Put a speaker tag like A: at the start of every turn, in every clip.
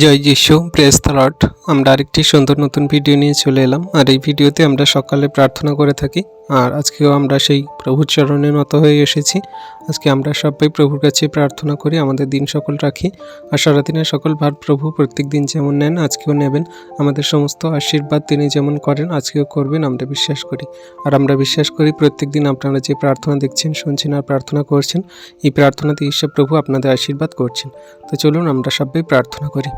A: জয় যিশু press Lord আমরা আরেকটি সুন্দর নতুন ভিডিও নিয়ে চলে এলাম। আর এই ভিডিওতে আমরা সকালে প্রার্থনা করে থাকি। আর আজকেও আমরা সেই প্রভুর চরণে নত হয়ে এসেছি। আজকে আমরা সবাই প্রভুর কাছে প্রার্থনা করি, আমাদের দিন সকল রাখি। আর সারাদিনের সকল ভার প্রভু প্রত্যেক দিন যেমন নেন, আজকেও নেবেন। আমাদের সমস্ত আশীর্বাদ তিনি যেমন করেন, আজকেও করবেন, আমরা বিশ্বাস করি। আর আমরা বিশ্বাস করি, প্রত্যেক দিন আপনারা যে প্রার্থনা দেখছেন, শুনছেন আর প্রার্থনা করছেন, এই প্রার্থনাতে ঈশ্বর প্রভু আপনাদের আশীর্বাদ করছেন। তো চলুন আমরা সবাই প্রার্থনা করি।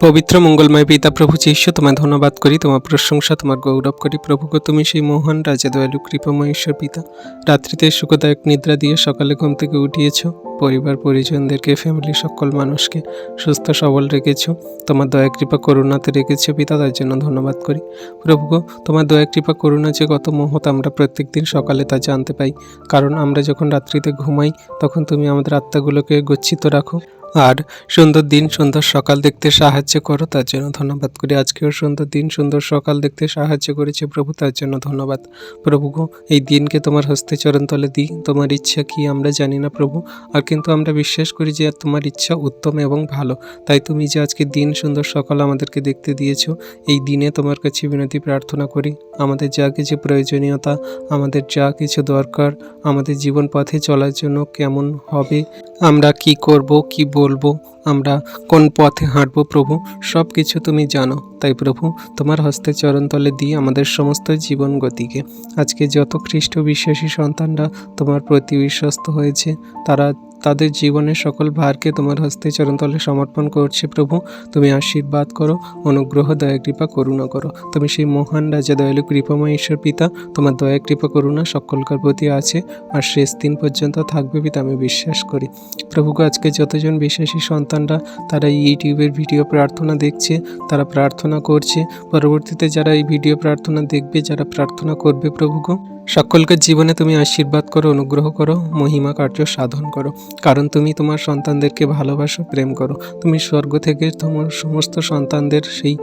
A: পবিত্র মঙ্গলময় পিতা প্রভু যীশু, তোমায় ধন্যবাদ করি, তোমার প্রশংসা, তোমার গৌরব করি। প্রভুকে তুমি সেই মহান রাজা, দয়ালু কৃপময় ঈশ্বর পিতা। রাত্রিতে সুখদায়ক নিদ্রা দিয়ে সকালে ঘুম থেকে উঠিয়েছ। পরিবার, পরিজনদেরকে ফ্যামিলি সকল মানুষকে সুস্থ, সবল রেখেছ। তোমার দয়া, কৃপা, করুণাতে রেখেছ পিতা, তার জন্য ধন্যবাদ করি। প্রভু তোমার দয়া, কৃপা, করুণা যে কত মহৎ আমরা প্রত্যেক দিন সকালে তা জানতে পাই। কারণ আমরা যখন রাত্রিতে ঘুমাই, তখন তুমি আমাদের আত্মাগুলোকে গচ্ছিত রাখো। আর সুন্দর দিন, সুন্দর সকাল দেখতে সাহায্য করো, তার জন্য ধন্যবাদ করি। আজকেও সুন্দর দিন, সুন্দর সকাল দেখতে সাহায্য করেছে প্রভু, তার জন্য ধন্যবাদ। প্রভু এই দিনকে তোমার হস্তে চরণ তলে দিই, তোমার ইচ্ছা কি আমরা জানি না প্রভু, আর কিন্তু আমরা বিশ্বাস করি যে তোমার ইচ্ছা উত্তম এবং ভালো। তাই তুমি যে আজকে দিন, সুন্দর সকাল আমাদেরকে দেখতে দিয়েছ, এই দিনে তোমার কাছে বিনতি, প্রার্থনা করি, আমাদের যা কিছু প্রয়োজনীয়তা, আমাদের যা কিছু দরকার, আমাদের জীবন পথে চলার জন্য কেমন হবে, আমরা কি করব, কি বলব। আমরা কোন পথে হাঁটবো প্রভু? সব কিছু তুমি জানো। তাই প্রভু, তোমার হস্তে চরণতলে দিয়ে আমাদের সমস্ত জীবন গতিকে। আজকে যত খ্রিস্ট বিশ্বাসী সন্তানরা তোমার প্রতি বিশ্বস্ত হয়েছে, তারা তাদের জীবনের সকল ভারকে তোমার হস্তে চরণতলে সমর্পণ করছে প্রভু। তুমি আশীর্বাদ করো, অনুগ্রহ, দয়া, কৃপা, করুণা করো। তুমি সেই মহান রাজা, দয়ালু, কৃপাময় ঈশ্বর পিতা, তোমার দয়া, কৃপা, করুণা সকলকার প্রতি আছে আর শেষ দিন পর্যন্ত থাকবে পিতা, আমি বিশ্বাস করি। প্রভুকে আজকে যতজন বিশ্বাসী সন্তানরা, তারা ইউটিউবের ভিডিও প্রার্থনা দেখছে, তারা প্রার্থনা করছে। পরবর্তীতে যারা এই ভিডিও প্রার্থনা দেখবে, যারা প্রার্থনা করবে প্রভুকে সকলকে জীবনে তুমি আশীর্বাদ করো, অনুগ্রহ করো, মহিমা কার্য সাধন করো। কারণ তুমি তোমার সন্তানদেরকে ভালোবাসো, প্রেম করো। তুমি স্বর্গ থেকে তোমার সমস্ত সন্তানদের সেই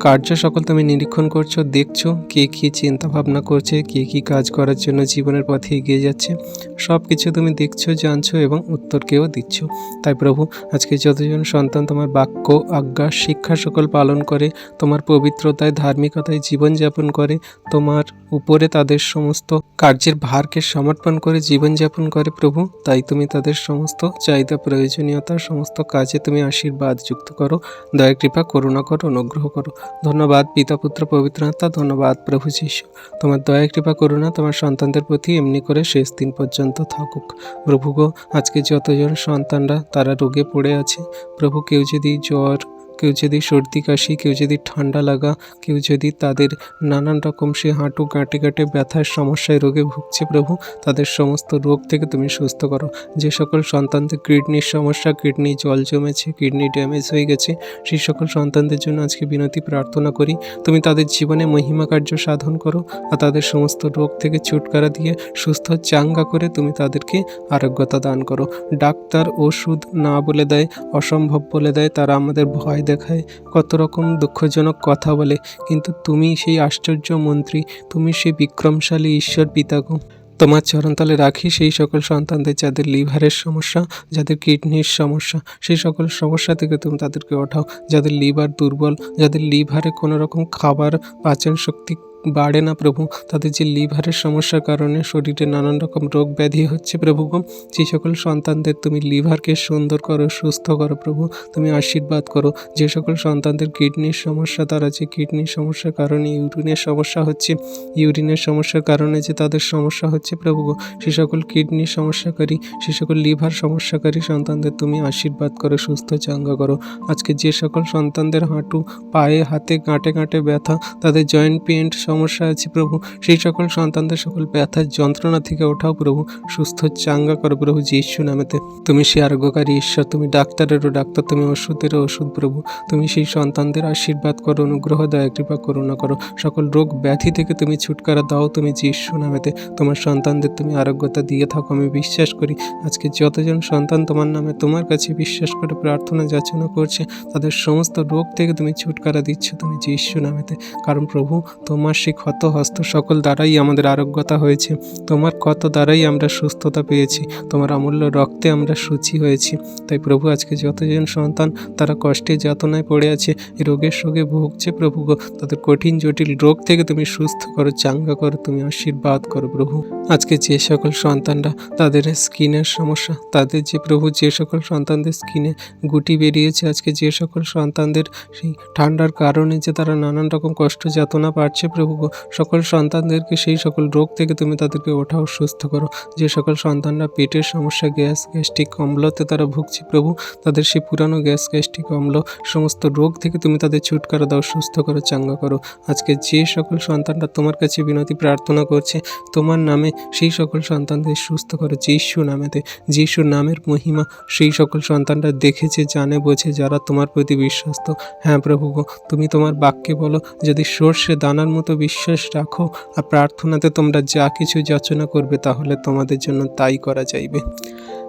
A: কার্য সকল তুমি নিরীক্ষণ করছ, দেখছ কে কী চিন্তা ভাবনা করছে, কে কী কাজ করার জন্য জীবনের পথে এগিয়ে যাচ্ছে। সব কিছু তুমি দেখছ, জানছো এবং উত্তরকেও দিচ্ছ। তাই প্রভু, আজকে যতজন সন্তান তোমার বাক্য, আজ্ঞা, শিক্ষা সকল পালন করে, তোমার পবিত্রতায়, ধার্মিকতায় জীবনযাপন করে, তোমার উপরে তাদের সমস্ত কার্যের ভারকে সমর্পণ করে জীবনযাপন করে প্রভু, তাই তুমি তাদের সমস্ত চাহিদা, প্রয়োজনীয়তা, সমস্ত কাজে তুমি আশীর্বাদ যুক্ত করো। দয়া, কৃপা, করুণা করো, অনুগ্রহ করো। ধন্যবাদ, পিতা, পুত্র, পবিত্র আত্মা, ধন্যবাদ, প্রভু যিশু। তোমার দয়া কৃপা, করুণা, তোমার সন্তানদের প্রতি এমনি করে শেষ দিন পর্যন্ত থাকুক। প্রভু গো, আজকে যতজন সন্তানরা তারা রোগে পড়ে আছে, প্রভু কেউ যদি জ্বর কেউ যদি সর্দি, কাশি, কেউ যদি ঠান্ডা লাগা, কেউ যদি তাদের নানান রকম সে হাঁটু, গাঁটে গাঁটে ব্যথার সমস্যায় রোগে ভুগছে প্রভু, তাদের সমস্ত রোগ থেকে তুমি সুস্থ করো। যে সকল সন্তানদের কিডনির সমস্যা কিডনি জল জমেছে, কিডনি ড্যামেজ হয়ে গেছে, সেই সকল সন্তানদের জন্য আজকে বিনতি, প্রার্থনা করি, তুমি তাদের জীবনে মহিমা কার্য সাধন করো আর তাদের সমস্ত রোগ থেকে ছুটকারা দিয়ে সুস্থ চাঙ্গা করে তুমি তাদেরকে আরোগ্যতা দান করো। ডাক্তার ওষুধ না বলে দেয়, অসম্ভব বলে দেয়, তারা আমাদের ভয় দেখায় কত রকম দুঃখজনক কথা বলে। কিন্তু তুমি সেই আশ্চর্য মন্ত্রী, তুমি সেই বিক্রমশালী ঈশ্বর পিতাগো। তোমার চরণতলে রাখি সেই সকল সন্তানদের যাদের লিভারের সমস্যা, যাদের কিডনির সমস্যা। সেই সকল সমস্যা থেকে তুমি তাদেরকে ওঠাও। যাদের লিভার দুর্বল, যাদের লিভারে কোনো রকম খাবার পাচন শক্তি বাড়ে না প্রভু। তাদের যে লিভারের সমস্যার কারণে শরীরে নানান রকম রোগ ব্যাধি হচ্ছে প্রভু যে সকল সন্তানদের তুমি লিভারকে সুন্দর করো, সুস্থ করো প্রভু, তুমি আশীর্বাদ করো। যে সকল সন্তানদের কিডনির সমস্যা, তারা যে কিডনির সমস্যার কারণে ইউরিনের সমস্যা হচ্ছে, ইউরিনের সমস্যার কারণে যে তাদের সমস্যা হচ্ছে প্রভু গো, সে সকল কিডনির সমস্যাকারী, সে সকল লিভার সমস্যাকারী সন্তানদের তুমি আশীর্বাদ করো, সুস্থ চাঙ্গা করো। আজকে যে সকল সন্তানদের হাঁটু, পায়ে, হাতে, গাঁটে গাঁটে ব্যথা, তাদের জয়েন্ট পেন্ট সমস্যা আছে প্রভু। সেই সকল সন্তানদের সকল ব্যথার যন্ত্রণা থেকে ওঠাও প্রভু। সুস্থ চাঙ্গা করো প্রভু যিশু নামেতে। তুমি সে আরোগ্যকারী ঈশ্বর, তুমি ডাক্তারেরও ডাক্তার, তুমি ওষুধেরও ওষুধ প্রভু। তুমি সেই সন্তানদের আশীর্বাদ করো, অনুগ্রহ দয়া, কৃপা, করুণা করো। সকল রোগ ব্যাধি থেকে তুমি ছুটকারা দাও তুমি যিশু নামেতে। তোমার সন্তানদের তুমি আরোগ্যতা দিয়ে থাকো, আমি বিশ্বাস করি। আজকে যতজন সন্তান তোমার নামে তোমার কাছে বিশ্বাস করে, প্রার্থনা, যাচনা করছে, তাদের সমস্ত রোগ থেকে তুমি ছুটকারা দিচ্ছ তুমি যিশু নামেতে। কারণ প্রভু তোমার সেই ক্ষত হস্ত সকল দ্বারাই আমাদের আরোগ্যতা হয়েছে। তোমার ক্ষত দ্বারাই আমরা সুস্থতা পেয়েছি। তোমার অমূল্য রক্তে আমরা সুচি হয়েছি। তাই প্রভু, আজকে যতজন সন্তান তারা কষ্টে যাতনায় পড়ে আছে রোগের সঙ্গে ভুগছে প্রভু গো। তাদের কঠিন, জটিল রোগ থেকে তুমি সুস্থ করো, চাঙ্গা করো, তুমি আশীর্বাদ করো প্রভু। আজকে যে সকল সন্তানরা তাদের স্কিনের সমস্যা, তাদের যে প্রভু, যে সকল সন্তানদের স্কিনে গুটি বেরিয়েছে, আজকে যে সকল সন্তানদের সেই ঠান্ডার কারণে যে তারা নানান রকম কষ্ট যাতনা পাচ্ছে প্রভু সকল সন্তানদেরকে সেই সকল রোগ থেকে তুমি তাদেরকে ওঠাও, সুস্থ করো। যে সকল সন্তানরা পেটের সমস্যা, গ্যাস, গ্যাস্ট্রিক অম্লতে তারা ভুগছে, প্রভু, তাদের সেই পুরানো গ্যাস, গ্যাস্ট্রিক অম্ল সমস্ত রোগ থেকে তুমি তাদের ছুটকারা দাও, সুস্থ করো, চাঙ্গা করো। আজকে যে সকল সন্তানরা তোমার কাছে বিনতি প্রার্থনা করছে, তোমার নামে সেই সকল সন্তানদের সুস্থ করো, যিশু নামেতে। যিশুর নামের মহিমা সেই সকল সন্তানরা দেখেছে, জানে, বোঝে, যারা তোমার প্রতি বিশ্বস্ত। হ্যাঁ প্রভু গো, তুমি তোমার বাক্যে বলো, যদি সর্ষে দানার মতো বিশ্বাস রাখো আর প্রার্থনাতে তোমরা যা কিছু যাচনা করবে তাহলে তোমাদের জন্য তাই করা যাইবে।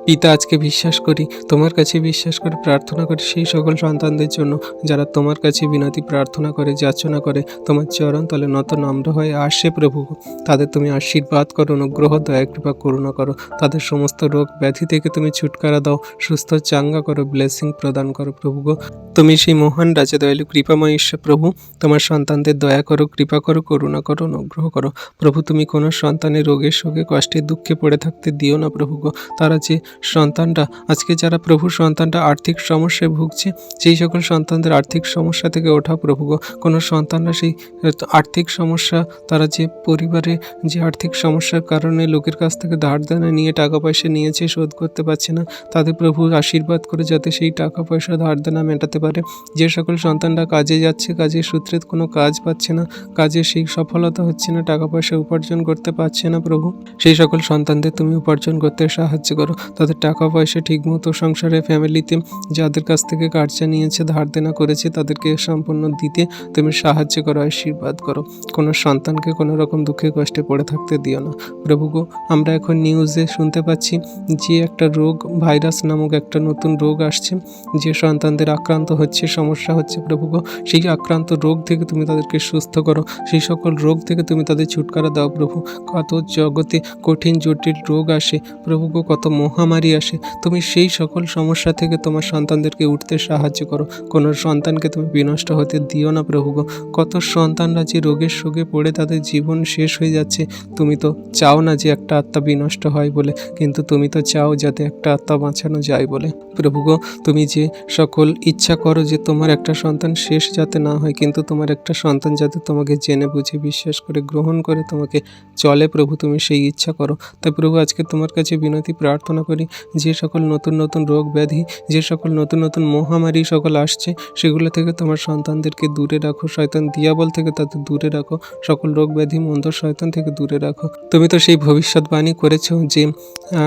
A: পিতা আজকে বিশ্বাস করি, তোমার কাছে বিশ্বাস করে, প্রার্থনা করি সেই সকল সন্তানদের জন্য যারা তোমার কাছে বিনতি প্রার্থনা করে, যাচনা করে, তোমার চরণ তলে নত নম্র হয়ে আসে প্রভু। তাদের তুমি আশীর্বাদ করো, অনুগ্রহ, দয়া, কৃপা, করুণা করো। তাদের সমস্ত রোগ ব্যাধি থেকে তুমি ছুটকারা দাও, সুস্থ চাঙ্গা করো ব্লেসিং প্রদান করো প্রভু গো। তুমি সেই মহান রাজা দয়ালু, কৃপাময় ঈশ্বর প্রভু। তোমার সন্তানদের দয়া করো, কৃপা করো, করুণা করো, অনুগ্রহ করো। প্রভু, তুমি কোনো সন্তানের রোগের শোকে, কষ্টে, দুঃখে পড়ে থাকতে দিও না প্রভু গো। তারা যে সন্তানরা। আজকে যারা প্রভুর সন্তানরা আর্থিক সমস্যায় ভুগছে, সেই সকল সন্তানদের আর্থিক সমস্যা থেকে ওঠা প্রভু কোনো সন্তানরা সেই আর্থিক সমস্যা, তারা যে পরিবারে যে আর্থিক সমস্যার কারণে লোকের কাছ থেকে ধার দেনা নিয়ে টাকা পয়সা নিয়েছে, শোধ করতে পারছে না, তাদের প্রভু আশীর্বাদ করে যাতে সেই টাকা পয়সা ধার দেনা মেটাতে পারে। যে সকল সন্তানরা কাজে যাচ্ছে কাজের সূত্রে কোনো কাজ পাচ্ছে না, কাজে সেই সফলতা হচ্ছে না, টাকা পয়সা উপার্জন করতে পারছে না প্রভু। সেই সকল সন্তানদের তুমি উপার্জন করতে সাহায্য করো। তাদের টাকা পয়সা ঠিকমতো সংসারে ফ্যামিলিতে যাদের কাছ থেকে কার্যা নিয়েছে, ধার দেনা করেছে, তাদেরকে সম্পূর্ণ দিতে তুমি সাহায্য করো, আশীর্বাদ করো। কোনো সন্তানকে কোনো রকম দুঃখে কষ্টে পড়ে থাকতে দিও না। প্রভু গো আমরা এখন নিউজে শুনতে পাচ্ছি যে একটা রোগ ভাইরাস নামক একটা নতুন রোগ আসছে। যে সন্তানদের আক্রান্ত হচ্ছে, সমস্যা হচ্ছে প্রভু গো সেই আক্রান্ত রোগ থেকে তুমি তাদেরকে সুস্থ করো। সেই সকল রোগ থেকে তুমি তাদের ছুটকারা দাও প্রভু। কত জগতে কঠিন, জটিল রোগ আসে। প্রভু গো কত মহামারী আসে। তুমি সেই সকল সমস্যা থেকে তোমার সন্তানদেরকে উঠতে সাহায্য করো। কোনো সন্তানকে তুমি বিনষ্ট হতে দিও না প্রভু গো। কত সন্তানরা যে রোগের শোকে পড়ে তাদের জীবন শেষ হয়ে যাচ্ছে। তুমি তো চাও না যে একটা আত্মা বিনষ্ট হয় বলে, কিন্তু তুমি তো চাও যাতে একটা আত্মা বাঁচানো যায় বলে। প্রভু গো, তুমি যে সকল ইচ্ছা করো যে তোমার একটা সন্তান শেষ যাতে না হয়, কিন্তু তোমার একটা সন্তান যাতে তোমাকে জেনে বুঝে, বিশ্বাস করে, গ্রহণ করে তোমাকে চলে প্রভু, তুমি সেই ইচ্ছা করো। তাই প্রভু আজকে তোমার কাছে বিনতি প্রার্থনা করি। যে সকল নতুন নতুন রোগ ব্যাধি, যে সকল নতুন নতুন মহামারী সকল আসছে, সেগুলো থেকে তোমার সন্তানদেরকে দূরে রাখো, শয়তান দিয়াবল থেকে তাদের দূরে রাখো, সকল রোগ ব্যাধি মন্দ শয়তান থেকে দূরে রাখো। তুমি তো সেই ভবিষ্যৎবাণী করেছ যে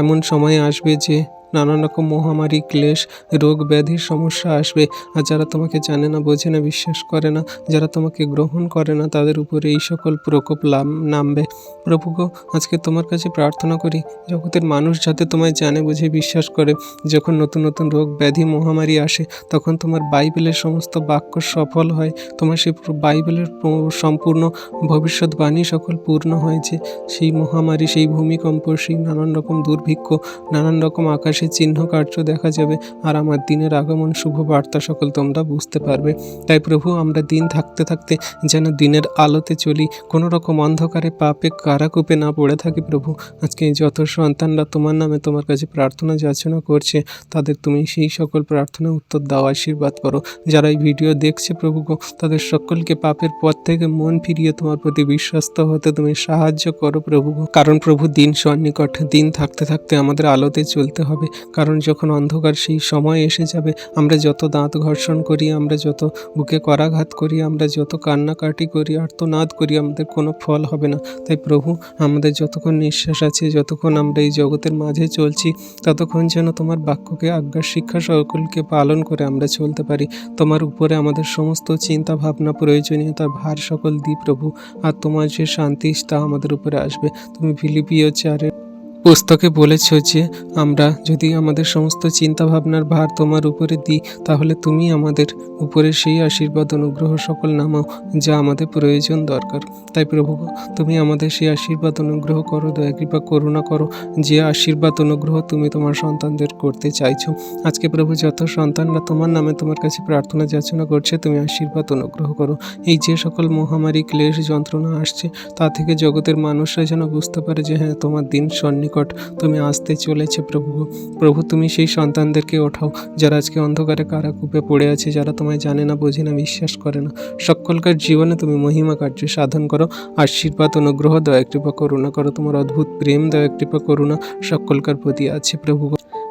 A: এমন সময় আসবে যে নানান রকম মহামারী, ক্লেশ, রোগ ব্যাধির সমস্যা আসবে। আর যারা তোমাকে জানে না, বোঝে না, বিশ্বাস করে না, যারা তোমাকে গ্রহণ করে না, তাদের উপরে এই সকল প্রকোপ নামবে। প্রভু আজকে তোমার কাছে প্রার্থনা করি, জগতের মানুষ যাতে তোমায় জানে, বুঝে, বিশ্বাস করে, যখন নতুন নতুন রোগ, ব্যাধি, মহামারী আসে, তখন তোমার বাইবেলের সমস্ত বাক্য সফল হয়, তোমার সেই বাইবেলের সম্পূর্ণ ভবিষ্যৎবাণী সকল পূর্ণ হয় যে, সেই মহামারী, সেই ভূমিকম্প, সেই নানান রকম দুর্ভিক্ষ, নানান রকম আকাশে চিহ্ন কার্য দেখা যাবে। আর আমার দিনের আগমন, শুভ বার্তা সকল তোমরা বুঝতে পারবে। তাই প্রভু, আমরা দিন থাকতে থাকতে যেন দিনের আলোতে চলি। কোনো রকম অন্ধকারে পাপে কারাকূপে না পড়ে থাকি প্রভু। আজকে যত সন্তানরা তোমার নামে তোমার কাছে প্রার্থনা যাচনা করছে, তাদের তুমি সেই সকল প্রার্থনা উত্তর দাও, আশীর্বাদ করো। যারা এই ভিডিও দেখছে প্রভু তাদের সকলকে পাপের পথ থেকে মন ফিরিয়ে তোমার প্রতি বিশ্বস্ত হতে তুমি সাহায্য করো প্রভু। কারণ প্রভু দিন সন্নিকট, দিন থাকতে থাকতে আমাদের আলোতে চলতে হবে। কারণ যখন অন্ধকার সেই সময় এসে যাবে, আমরা যত দাঁত ঘর্ষণ করি, আমরা যত বুকে করাঘাত করি, আমরা যত কান্নাকাটি করি, আর্তনাদ করি, আমাদের কোনো ফল হবে না। তাই প্রভু, আমাদের যতক্ষণ নিঃশ্বাস আছে, যতক্ষণ আমরা এই জগতের মাঝে চলছি, ততক্ষণ যেন তোমার বাক্যকে, আজ্ঞার শিক্ষা সকলকে পালন করে আমরা চলতে পারি। তোমার উপরে আমাদের সমস্ত চিন্তা, ভাবনা প্রয়োজনীয়তার ভার সকল দি প্রভু, আর তোমার যে শান্তি, তা আমাদের উপরে আসবে। তুমি ফিলিপিও চারে পুস্তকে বলেছ যে, আমরা যদি আমাদের সমস্ত চিন্তা ভাবনার ভার তোমার উপরে দিই, তাহলে তুমি আমাদের উপরে সেই আশীর্বাদ অনুগ্রহ সকল নামাও, যা আমাদের প্রয়োজন দরকার। তাই প্রভু, তুমি আমাদের সেই আশীর্বাদ অনুগ্রহ করো, দয়া কৃপা করুণা করো, যে আশীর্বাদ অনুগ্রহ তুমি তোমার সন্তানদের করতে চাইছো। আজকে প্রভু, যত সন্তানরা তোমার নামে তোমার কাছে প্রার্থনা, যাচনা করছে, তুমি আশীর্বাদ অনুগ্রহ করো। এই যে সকল মহামারী, ক্লেশ, যন্ত্রণা আসছে, তা থেকে জগতের মানুষরা যেন বুঝতে পারে যে হ্যাঁ তোমার দিন সন্নিকট তুমি আসতে চলেছে প্রভু। প্রভু, তুমি সেই সন্তানদেরকে ওঠাও, যারা আজকে অন্ধকারে কারাকূপে পড়ে আছে, যারা তোমায় জানে না, বোঝে না, বিশ্বাস করে না। সকলকার জীবনে তুমি মহিমা কার্য সাধন করো, আশীর্বাদ, অনুগ্রহ, দয়া, কৃপা, করুণা করো। তোমার অদ্ভুত প্রেম, দয়া, কৃপা, করুণা সকলকার প্রতি আছে প্রভু।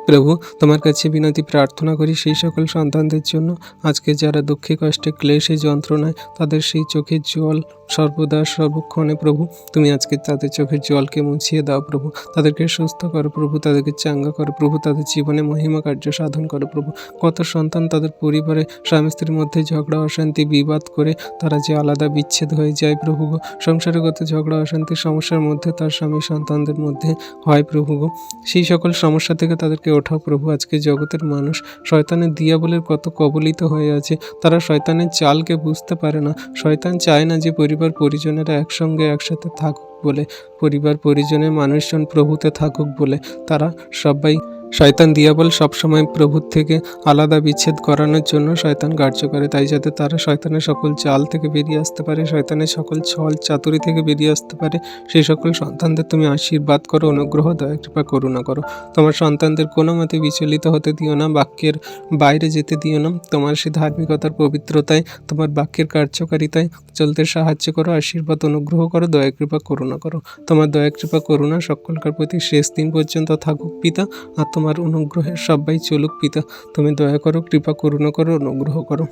A: প্রভু, তোমার কাছে বিনতি, প্রার্থনা করি সেই সকল সন্তানদের জন্য। আজকে যারা দুঃখে, কষ্টে, ক্লেশে, যন্ত্রণায়, তাদের সেই চোখের জল সর্বদা সর্বক্ষণে প্রভু, তুমি আজকে তাদের চোখের জলকে মুছিয়ে দাও প্রভু। তাদেরকে সুস্থ করো প্রভু, তাদেরকে চাঙ্গা করো প্রভু, তাদের জীবনে মহিমা কার্য সাধন করো প্রভু। কত সন্তান তাদের পরিবারে, স্বামী স্ত্রীর মধ্যে ঝগড়া, অশান্তি, বিবাদ করে তারা যে আলাদা বিচ্ছেদ হয়ে যায় প্রভু গো। সংসারে কত ঝগড়া অশান্তির সমস্যার মধ্যে তার স্বামী সন্তানদের মধ্যে হয় প্রভু গো। সেই সকল সমস্যা থেকে তাদেরকে ওঠাও প্রভু, আজকে জগতের মানুষ শয়তানের দিয়াবলের কত কবলিত হয়ে আছে, তারা শয়তানের চালকে বুঝতে পারে না। শয়তান চায় না যে পরিবার পরিজনেরা একসঙ্গে একসাথে থাকুক বলে পরিবার পরিজনের মানুষজন প্রভুতে থাকুক বলে তারা সবাই শয়তান দিয়াবল সবসময় প্রভুর থেকে আলাদা বিচ্ছেদ করানোর জন্য শয়তান কার্য করে, তাই যাতে তারা শয়তানের সকল চাল থেকে বেরিয়ে আসতে পারে, শয়তানের সকল ছল চাতুরি থেকে বেরিয়ে আসতে পারে। সেই সকল সন্তানদের তুমি আশীর্বাদ করো, অনুগ্রহ, দয়া, কৃপা, করুণা করো। তোমার সন্তানদের কোনো মতে বিচলিত হতে দিও না, বাক্যের বাইরে যেতে দিও না। তোমার সেই ধার্মিকতার পবিত্রতায়, তোমার বাক্যের কার্যকারিতায় চলতে সাহায্য করো, আশীর্বাদ, অনুগ্রহ করো, দয়া, কৃপা, করুণা করো। তোমার দয়া, কৃপা, করুণা সকলকার প্রতি শেষ দিন পর্যন্ত থাকুক পিতা আর তোমার অনুগ্রহে সবাই চলুক পিতা। তুমি দয়া করো কৃপা করুণা করো অনুগ্রহ করো।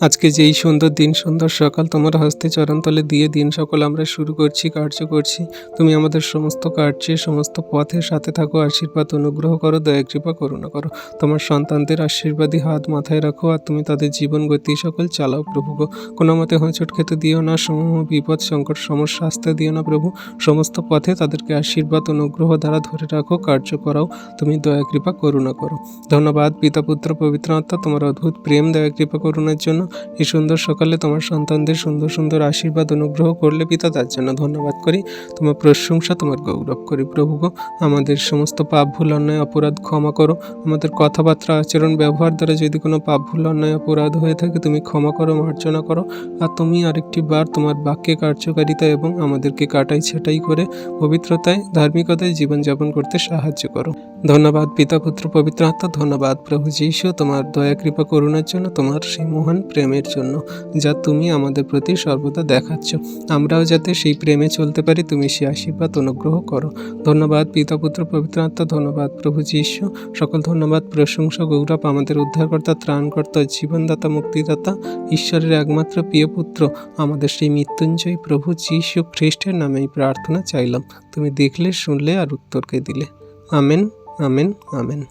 A: আজকে যে এই সুন্দর দিন, সুন্দর সকাল তোমার হস্তে চরণতলে দিয়ে দিন সকল আমরা শুরু করছি, কার্য করছি। তুমি আমাদের সমস্ত কার্যে, সমস্ত পথের সাথে থাকো, আশীর্বাদ অনুগ্রহ করো, দয়া, কৃপা, করুণা করো। তোমার সন্তানদের আশীর্বাদী হাত মাথায় রাখো আর তুমি তাদের জীবন গতি সকল চালাও প্রভু গো। কোনো মতে হোঁচট খেতে দিও না, সমূহ বিপদ, সংকট, সমস্যা আসতে দিও না প্রভু। সমস্ত পথে তাদেরকে আশীর্বাদ, অনুগ্রহ দ্বারা ধরে রাখো, কার্য করাও। তুমি দয়া, কৃপা, করুণা করো। ধন্যবাদ, পিতা, পুত্র, পবিত্র আত্মা, তোমার অদ্ভুত প্রেম, দয়া, কৃপা, করুণার জন্য। এই সুন্দর সকালে তোমার সন্তানদের সুন্দর সুন্দর আশীর্বাদ অনুগ্রহ করলে পিতা, তার জন্য ধন্যবাদ করি। তোমার প্রশংসা তোমার গৌরব করি প্রভু গো। আমাদের সমস্ত পাপ ভুল, অন্যায়, অপরাধ ক্ষমা করো। আমাদের কথাবার্তা, আচরণ, ব্যবহার দ্বারা যদি কোনো পাপ ভুল, অন্যায়, অপরাধ হয়ে থাকে, তুমি ক্ষমা করো, মার্জনা করো। আর তুমি আরেকটি বার তোমার বাক্যে কার্যকারিতা এবং আমাদেরকে কাটাই, ছাটাই করে পবিত্রতায়, ধার্মিকতায় জীবনযাপন করতে সাহায্য করো। ধন্যবাদ পিতা, পুত্র, পবিত্র আত্মা। ধন্যবাদ প্রভু যীশু। তোমার দয়া, কৃপা, করুণার জন্য তোমার সেই মহান প্রেমের জন্য, যা তুমি আমাদের প্রতি সর্বদা দেখাচ্ছ। আমরাও যাতে সেই প্রেমে চলতে পারি, তুমি সেই আশীর্বাদ অনুগ্রহ করো। ধন্যবাদ পিতা পুত্র পবিত্র ধন্যবাদ, প্রভু যীশু। সকল ধন্যবাদ, প্রশংসা, গৌরব, আমাদের উদ্ধারকর্তা, ত্রাণকর্তা, জীবনদাতা, মুক্তিদাতা, ঈশ্বরের একমাত্র প্রিয় পুত্র, আমাদের সেই মৃত্যুঞ্জয় প্রভু যীশু খ্রিস্টের নামে এই প্রার্থনা চাইলাম। তুমি দেখলে, শুনলে আর উত্তরকে দিলে। Amen amen amen.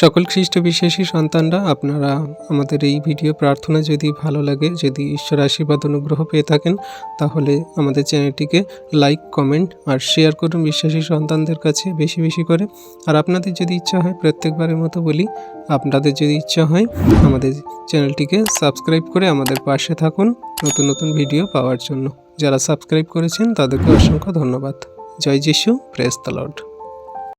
A: সকল খ্রিস্ট বিশ্বাসী সন্তানরা, আপনারা আমাদের এই ভিডিও প্রার্থনা যদি ভালো লাগে, যদি ঈশ্বর আশীর্বাদ অনুগ্রহ পেয়ে থাকেন, তাহলে আমাদের চ্যানেলটিকে লাইক, কমেন্ট আর শেয়ার করুন বিশ্বাসী সন্তানদের কাছে বেশি বেশি করে। আর আপনাদের যদি ইচ্ছা হয়, প্রত্যেকবারের মতো বলি, আপনাদের যদি ইচ্ছা হয়, আমাদের চ্যানেলটিকে সাবস্ক্রাইব করে আমাদের পাশে থাকুন নতুন নতুন ভিডিও পাওয়ার জন্য। যারা সাবস্ক্রাইব করেছেন, তাদেরকে অসংখ্য ধন্যবাদ। জয় যিশু, প্রেস দ্য লর্ড।